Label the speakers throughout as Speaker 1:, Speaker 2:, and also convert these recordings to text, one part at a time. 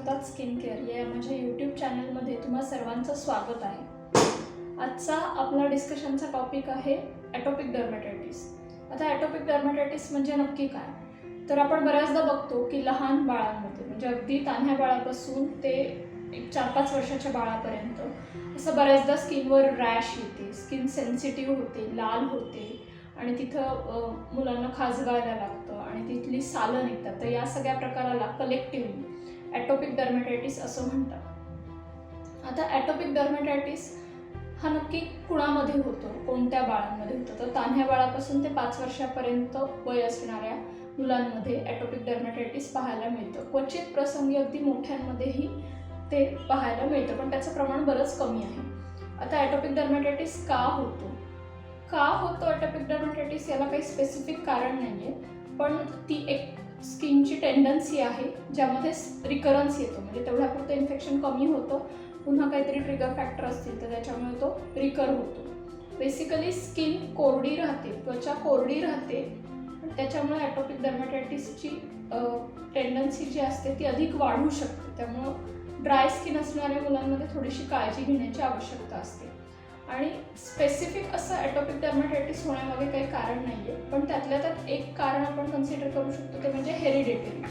Speaker 1: Doctor skin care या माझ्या YouTube चॅनलमध्ये तुम्हा सर्वांचं स्वागत आहे. आजचा आपला डिस्कशनचा टॉपिक आहे ॲटोपिक डर्मॅटायटिस आता ॲटोपिक डर्मॅटायटिस म्हणजे नक्की काय? तर आपण बऱ्याचदा बघतो की लहान बाळांमध्ये म्हणजे अगदी तान्ह्या बाळापासून ते एक चार पाच वर्षाच्या बाळापर्यंत असं बऱ्याचदा स्किनवर रॅश येते स्किन सेन्सिटिव्ह होते लाल होते आणि तिथं मुलांना खाजगायला लागतं आणि तिथली सालं निघतात. तर या सगळ्या प्रकाराला कलेक्टिव्हली ॲटोपिक डर्मॅटायटिस असं म्हणतात. आता ॲटोपिक डर्मॅटायटिस हा नक्की कुणामध्ये होतो? कोणत्या बाळांमध्ये होतो? तर तान्ह्या बाळापासून ते पाच वर्षापर्यंत वय असणाऱ्या मुलांमध्ये ॲटोपिक डर्मॅटायटिस पाहायला मिळतं. क्वचित प्रसंगी अगदी मोठ्यांमध्येही ते पाहायला मिळतं पण त्याचं प्रमाण बरंच कमी आहे. आता ॲटोपिक डर्मॅटायटिस का होतो? का होतो ॲटोपिक डर्मॅटायटिस याला काही स्पेसिफिक कारण नाही आहे पण ती एक स्किनची टेंडन्सी आहे ज्यामध्ये रिकरन्स येतो. म्हणजे तेवढ्यापुरतं इन्फेक्शन कमी होतं पुन्हा काहीतरी ट्रिगर फॅक्टर असतील तर त्याच्यामुळे तो रिकर होतो. बेसिकली स्किन कोरडी राहते त्वचा कोरडी राहते त्याच्यामुळे ॲटोपिक डर्मॅटायटिसची टेंडन्सी जी असते ती अधिक वाढू शकते. त्यामुळं ड्राय स्किन असणाऱ्या मुलांमध्ये थोडीशी काळजी घेण्याची आवश्यकता असते. आणि स्पेसिफिक असं ॲटोपिक डर्मॅटायटिस होण्यामागे काही कारण नाही आहे पण त्यातल्या त्यात एक कारण आपण कन्सिडर करू शकतो ते म्हणजे हेरिडेटरी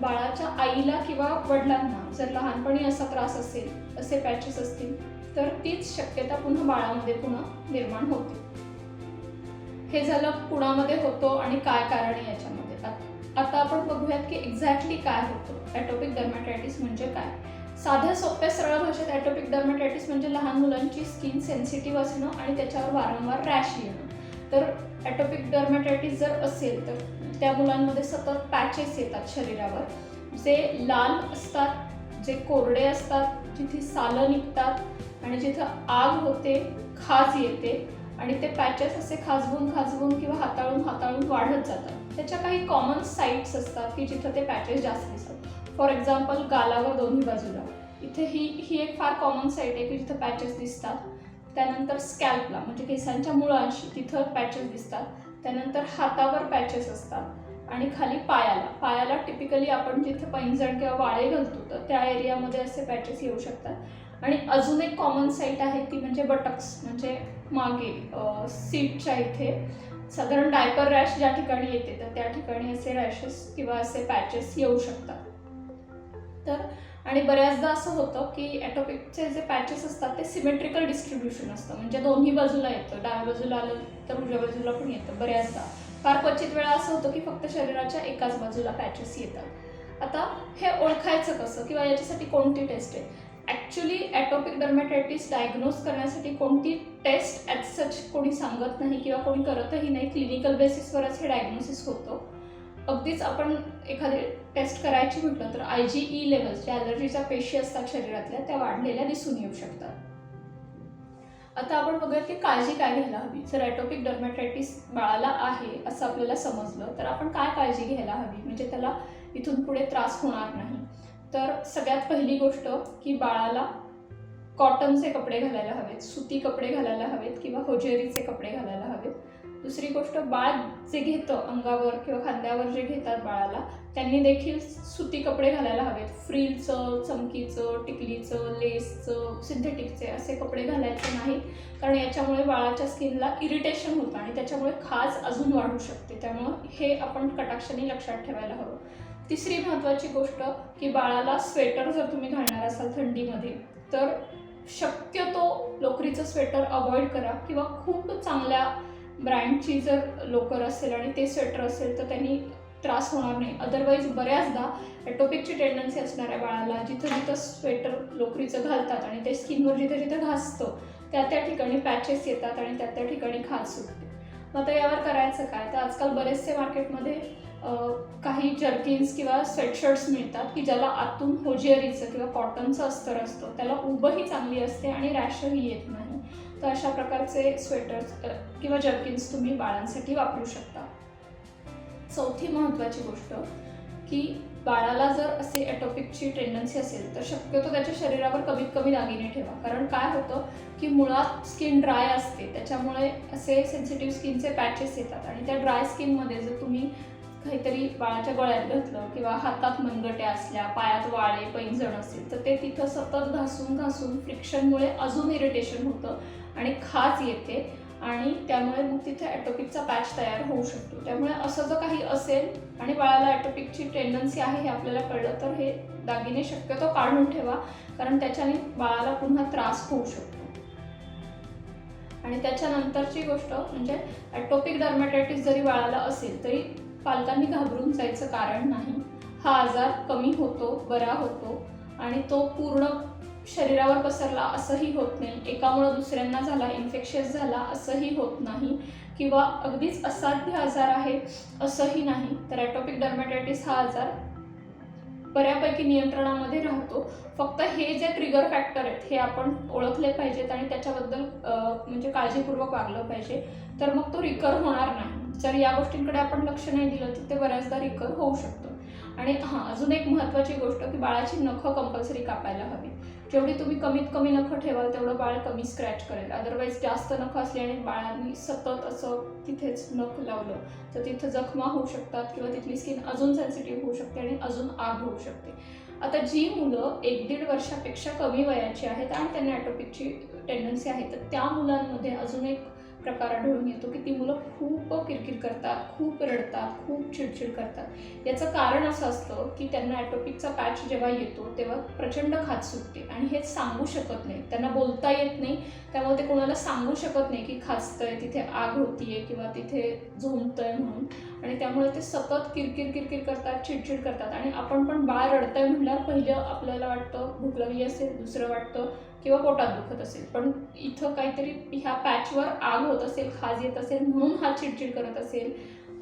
Speaker 1: बाळाच्या आईला किंवा वडिलांना जर लहानपणी असा त्रास असेल असे पॅचेस असतील तर तीच शक्यता पुन्हा बाळामध्ये पुन्हा निर्माण होते. हे झालं कुणामध्ये होतो आणि काय कारण आहे याच्यामध्ये? आता आपण बघूयात की एक्झॅक्टली काय होतं. ॲटोपिक डर्मॅटायटिस म्हणजे काय? साध्या सोप्या सरळ भाषेत ॲटोपिक डर्मॅटायटिस म्हणजे लहान मुलांची स्किन सेन्सिटिव्ह असणं आणि त्याच्यावर वारंवार रॅश येणं. तर ॲटोपिक डर्मॅटायटिस जर असेल तर त्या मुलांमध्ये सतत पॅचेस येतात शरीरावर. जे लाल असतात जे कोरडे असतात जिथे सालं निघतात आणि जिथं आग होते खाज येते आणि ते पॅचेस असे खाजवून खाजवून किंवा हाताळून हाताळून वाढत जातात. त्याच्या काही कॉमन साईट्स असतात की जिथं ते पॅचेस जास्त दिसतात. फॉर एक्झाम्पल गालावर दोन्ही बाजूला. इथे ही ही एक फार कॉमन साईट आहे की जिथं पॅचेस दिसतात. त्यानंतर स्कॅल्पला म्हणजे केसांच्या मुळांशी तिथं पॅचेस दिसतात. त्यानंतर हातावर पॅचेस असतात. आणि खाली पायाला. पायाला टिपिकली आपण जिथे पैंजण किंवा वाळे घालतो तर त्या एरियामध्ये असे पॅचेस येऊ शकतात. आणि अजून एक कॉमन साईट आहे ती म्हणजे बटक्स म्हणजे मागे सीटच्या इथे. साधारण डायपर रॅश ज्या ठिकाणी येते तर त्या ठिकाणी असे रॅशेस किंवा असे पॅचेस येऊ शकतात. तर आणि बऱ्याचदा असं होतं की ॲटोपिकचे जे पॅचेस असतात ते सिमेट्रिकल डिस्ट्रीब्युशन असतं. म्हणजे दोन्ही बाजूला येतं. डाव्या बाजूला आलं तर उजव्या बाजूला पण येतं बऱ्याचदा. फार क्वचित वेळा असं होतं की फक्त शरीराच्या एकाच बाजूला पॅचेस येतात. आता हे ओळखायचं कसं? किंवा याच्यासाठी कोणती टेस्ट आहे? ॲक्च्युली ॲटोपिक डर्मॅटायटिस डायग्नोज करण्यासाठी कोणती टेस्ट ॲट सच कोणी सांगत नाही किंवा कोणी करतही नाही. क्लिनिकल बेसिसवरच हे डायग्नोसिस होतं. अगदीच आपण एखादी टेस्ट करायची म्हटलं तर आय जी ई लेवल्स ज्या ॲलर्जीच्या पेशी असतात शरीरातल्या त्या वाढलेल्या दिसून येऊ शकतात. आता आपण बघूया की काळजी काय घ्यायला हवी. जर ॲटोपिक डर्मॅटायटिस बाळाला आहे असं आपल्याला समजलं तर आपण काय काळजी घ्यायला हवी? म्हणजे त्याला इथून पुढे त्रास होणार नाही. तर सगळ्यात पहिली गोष्ट की बाळाला कॉटनचे कपडे घालायला हवेत सुती कपडे घालायला हवेत किंवा होजेरीचे कपडे घालायला हवेत. दुसरी गोष्ट बाळ जे घेतं अंगावर किंवा खांद्यावर जे घेतात बाळाला त्यांनी देखील सुती कपडे घालायला हवेत. फ्रीलचं चमकीचं टिकलीचं लेसचं सिंथेटिकचे असे कपडे घालायचे नाही. कारण याच्यामुळे बाळाच्या स्किनला इरिटेशन होतं आणि त्याच्यामुळे खाज अजून वाढू शकते. त्यामुळं हे आपण कटाक्षाने लक्षात ठेवायला हवं. तिसरी महत्त्वाची गोष्ट की बाळाला स्वेटर जर तुम्ही घालणार असाल थंडीमध्ये तर शक्यतो लोकरीचं स्वेटर अवॉइड करा किंवा खूप चांगल्या ब्रँडची जर लोकर असेल आणि ते स्वेटर असेल तर त्यांनी त्रास होणार नाही. अदरवाईज बऱ्याचदा ॲटोपिकची टेंडन्सी असणाऱ्या बाळाला जिथं जिथं स्वेटर लोकरीचं घालतात आणि ते स्किनवर जिथं जिथं घासतं त्या त्या ठिकाणी पॅचेस येतात आणि त्या त्या ठिकाणी खाज सुटते मग आता यावर करायचं काय? तर आजकाल बरेचसे मार्केटमध्ये काही जर्किन्स किंवा स्वेटशर्ट्स मिळतात की ज्याला आतून होजेरीचं किंवा कॉटनचं अस्तर असतं त्याला उबही चांगली असते आणि रॅशही येत नाही. तर अशा प्रकारचे स्वेटर्स किंवा जर्किन्स तुम्ही बाळांसाठी वापरू शकता. चौथी महत्त्वाची गोष्ट की बाळाला जर असे ॲटोपिकची टेंडन्सी असेल तर शक्यतो त्याच्या शरीरावर कमीत कमी दागिने ठेवा. कारण काय होतं की मुळात स्किन ड्राय असते त्याच्यामुळे असे सेन्सिटिव्ह स्किनचे पॅचेस येतात. आणि त्या ड्राय स्किनमध्ये जर तुम्ही काहीतरी बाळाच्या गळ्यात घातलं किंवा हातात मनगट्या असल्या पायात वाळे पैंजण असेल तर ते तिथं सतत घासून घासून फ्रिक्शनमुळे अजून इरिटेशन होतं आणि खाज येते आणि त्यामुळे मग तिथे ॲटोपिकचा पॅच तयार होऊ शकतो. त्यामुळे असं जर काही असेल आणि बाळाला ॲटोपिकची टेंडन्सी आहे हे आपल्याला कळलं तर हे दागिने शक्यतो काढून ठेवा कारण त्याच्याने बाळाला पुन्हा त्रास होऊ शकतो. आणि त्याच्यानंतरची गोष्ट म्हणजे ॲटोपिक डर्मॅटायटिस जरी बाळाला असेल तरी पालकांनी घाबरून जायचं कारण नाही. हा आजार कमी होतो बरा होतो आणि तो पूर्ण शरीरावर पसरला असंही होत नाही. एकामुळं दुसऱ्यांना झाला इन्फेक्शियस झाला असंही होत नाही किंवा अगदीच असाध्य आजार आहे असंही नाही. तर ॲटोपिक डर्मॅटायटिस हा आजार बऱ्यापैकी नियंत्रणामध्ये राहतो. फक्त हे जे ट्रिगर फॅक्टर आहेत हे आपण ओळखले पाहिजेत आणि त्याच्याबद्दल म्हणजे काळजीपूर्वक वागलं पाहिजे. तर मग तो रिकर होणार नाही. जर या गोष्टींकडे आपण लक्ष नाही दिलं तर ते बऱ्याचदा रिकर होऊ शकतं. आणि हां अजून एक महत्त्वाची गोष्ट की बाळाची नखं कंपल्सरी कापायला हवी. जेवढी तुम्ही कमीत कमी नखं ठेवाल तेवढं बाळ कमी स्क्रॅच करेल. अदरवाईज जास्त नखं असली आणि बाळांनी सतत असं तिथेच नख लावलं तर तिथं जखमा होऊ शकतात किंवा तिथली स्किन अजून सेन्सिटिव्ह होऊ शकते आणि अजून आग होऊ शकते. आता जी मुलं एक दीड वर्षापेक्षा कमी वयाची आहेत आणि त्यांना ॲटोपिकची टेंडन्सी आहे तर त्या मुलांमध्ये अजून एक प्रकार आढळून येतो की ती मुलं खूप किरकिर करतात खूप रडतात खूप चिडचिड करतात. याचं कारण असं असतं की त्यांना ॲटोपिकचा पॅच जेव्हा येतो तेव्हा प्रचंड खात सुटते. आणि हे सांगू शकत नाही. त्यांना बोलता येत नाही. त्यामुळे ते कोणाला सांगू शकत नाही की खाचतंय तिथे आग होतीये किंवा तिथे झोंबतंय म्हणून. आणि त्यामुळे ते सतत किरकिर किरकिर करतात चिडचिड करतात. आणि आपण पण बाळ रडतंय म्हटल्यावर पहिलं आपल्याला वाटतं भूक लागली असेल दुसरं वाटतं किंवा पोटात दुखत असेल. पण इथं काहीतरी ह्या पॅचवर आग होत असेल खाज येत असेल म्हणून हा चिड चिडचिड करत असेल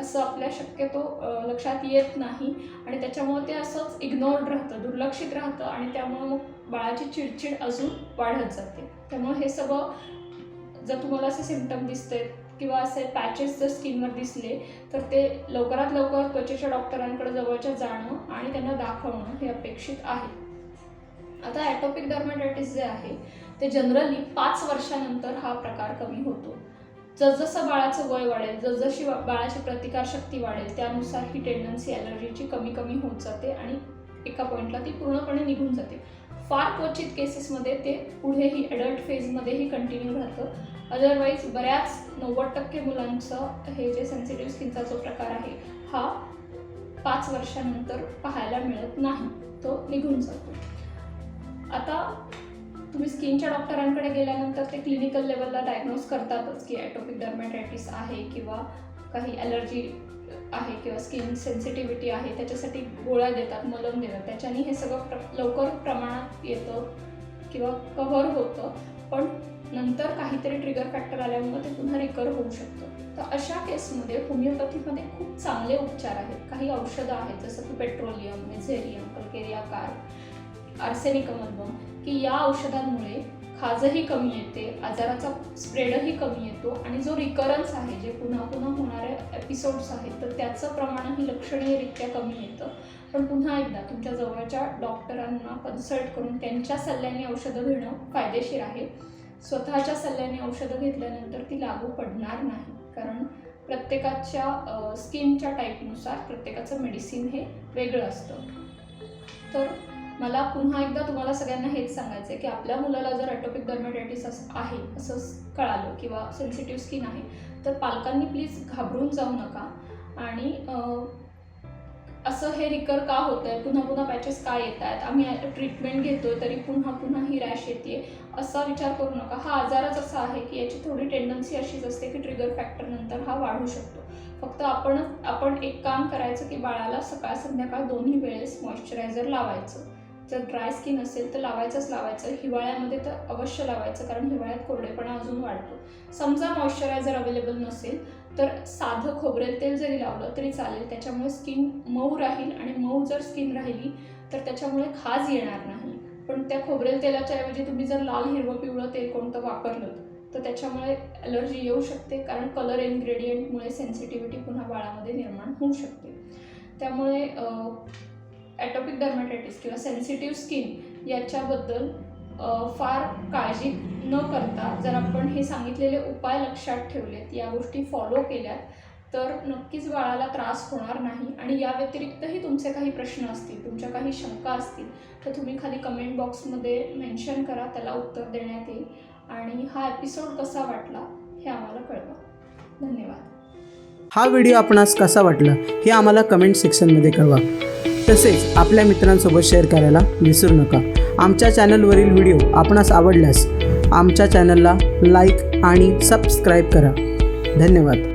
Speaker 1: असं आपल्या शक्यतो लक्षात येत नाही. आणि त्याच्यामुळे ते असंच इग्नोर्ड राहतं दुर्लक्षित राहतं आणि त्यामुळे मग बाळाची चिडचिड अजून वाढत जाते. त्यामुळे हे सगळं जर तुम्हाला असे सिमटम दिसते किंवा असे पॅचेस जर स्किनवर दिसले तर ते लवकरात लवकर त्वचेच्या डॉक्टरांकडे जवळच्या जाणं आणि त्यांना दाखवणं हे अपेक्षित आहे. आता ॲटोपिक डर्मॅटायटिस जे आहे ते जनरली पाच वर्षानंतर हा प्रकार कमी होतो. जसजसं बाळाचं वय वाढेल जसजशी बाळाची प्रतिकारशक्ती वाढेल त्यानुसार ही टेंडन्सी ॲलर्जीची कमी कमी होत जाते आणि एका पॉईंटला ती पूर्णपणे निघून जाते. फार क्वचित केसेसमध्ये ते पुढेही अडल्ट फेजमध्येही कंटिन्यू राहतं. अदरवाईज बऱ्याच नव्वद टक्के मुलांचं हे जे सेन्सिटिव्ह स्किनचा जो प्रकार आहे हा पाच वर्षानंतर पाहायला मिळत नाही. तो निघून जातो. आता तुम्ही स्किनच्या डॉक्टरांकडे गेल्यानंतर ते क्लिनिकल लेवलला डायग्नोज करतातच की ॲटोपिक डर्मॅटायटिस आहे किंवा काही ॲलर्जी आहे किंवा स्किन सेन्सिटिव्हिटी आहे त्याच्यासाठी गोळ्या देतात मलम देतात. त्याच्याने हे सगळं प्र लवकर प्रमाणात येतं किंवा कव्हर होतं. पण नंतर काहीतरी ट्रिगर फॅक्टर आल्यामुळे ते पुन्हा रिकर होऊ शकतं. तर अशा केसमध्ये होमिओपॅथीमध्ये खूप चांगले उपचार आहेत. काही औषधं आहेत जसं की पेट्रोलियम मेझेरियम कल्केरिया कार आर्सेनिकमधून की या औषधांमुळे खाजही कमी येते आजाराचा स्प्रेडही कमी येतो आणि जो रिकरन्स आहे जे पुन्हा पुन्हा होणारे एपिसोड्स आहेत तर त्याचं प्रमाणही लक्षणीयरित्या कमी येतं. पण पुन्हा एकदा तुमच्या जवळच्या डॉक्टरांना कन्सल्ट करून त्यांच्या सल्ल्याने औषधं घेणं फायदेशीर आहे. स्वतःच्या सल्ल्याने औषधं घेतल्यानंतर ती लागू पडणार नाही. कारण प्रत्येकाच्या स्किनच्या टाईपनुसार प्रत्येकाचं मेडिसिन हे वेगळं असतं. तर मला पुन्हा एकदा तुम्हाला सगळ्यांना हेच सांगायचं आहे की आपल्या मुलाला जर ॲटोपिक डर्मेटायटिस असं आहे असं कळालं किंवा सेन्सिटिव्ह स्किन आहे तर पालकांनी प्लीज घाबरून जाऊ नका. आणि असं हे रिकर का होतं आहे पुन्हा पुन्हा पॅचेस का येत आहेत आम्ही ट्रीटमेंट घेतो आहे तरी पुन्हा पुन्हा ही रॅश येते असा विचार करू नका. हा आजारच असा आहे की याची थोडी टेंडन्सी अशीच असते की ट्रिगर फॅक्टर नंतर हा वाढू शकतो. फक्त आपण आपण एक काम करायचं की बाळाला सकाळ संध्याकाळ दोन्ही वेळेस मॉइश्चरायझर लावायचं. जर ड्राय स्किन असेल तर लावायचंच लावायचं. हिवाळ्यामध्ये तर अवश्य लावायचं कारण हिवाळ्यात कोरडेपणा अजून वाढतो. समजा मॉइश्चरायझर अवेलेबल नसेल तर साधं खोबरेल तेल जरी लावलं तरी चालेल. त्याच्यामुळे स्किन मऊ राहील आणि मऊ जर स्किन राहिली तर त्याच्यामुळे खाज येणार नाही. पण त्या खोबरेल तेलाच्या ऐवजी तुम्ही जर लाल हिरवं पिवळं तेल कोणतं वापरलं तर त्याच्यामुळे ॲलर्जी येऊ शकते कारण कलर इन्ग्रेडियंटमुळे सेन्सिटिव्हिटी पुन्हा बाळामध्ये निर्माण होऊ शकते. त्यामुळे ॲटॉपिक डर्मॅटायटिस किंवा सेन्सिटिव्ह स्किन याच्याबद्दल फार काळजी न करता जर आपण हे सांगितलेले उपाय लक्षात ठेवलेत या गोष्टी फॉलो केल्यात तर नक्कीच बाळाला त्रास होणार नाही. आणि या व्यतिरिक्तही तुमचे काही प्रश्न असतील तुमच्या काही शंका असतील तर तुम्ही खाली कमेंट बॉक्समध्ये मेन्शन करा त्याला उत्तर देण्यात येईल. आणि हा एपिसोड कसा वाटला हे आम्हाला कळवा. धन्यवाद.
Speaker 2: हा व्हिडिओ आपणास कसा वाटला हे आम्हाला कमेंट सेक्शनमध्ये कळवा. तसेच आपल्या मित्रांसोबत शेअर करायला विसरू नका. आमच्या चॅनलवरील व्हिडिओ आपणास आवडल्यास आमच्या चॅनलला लाईक आणि सबस्क्राईब करा. धन्यवाद.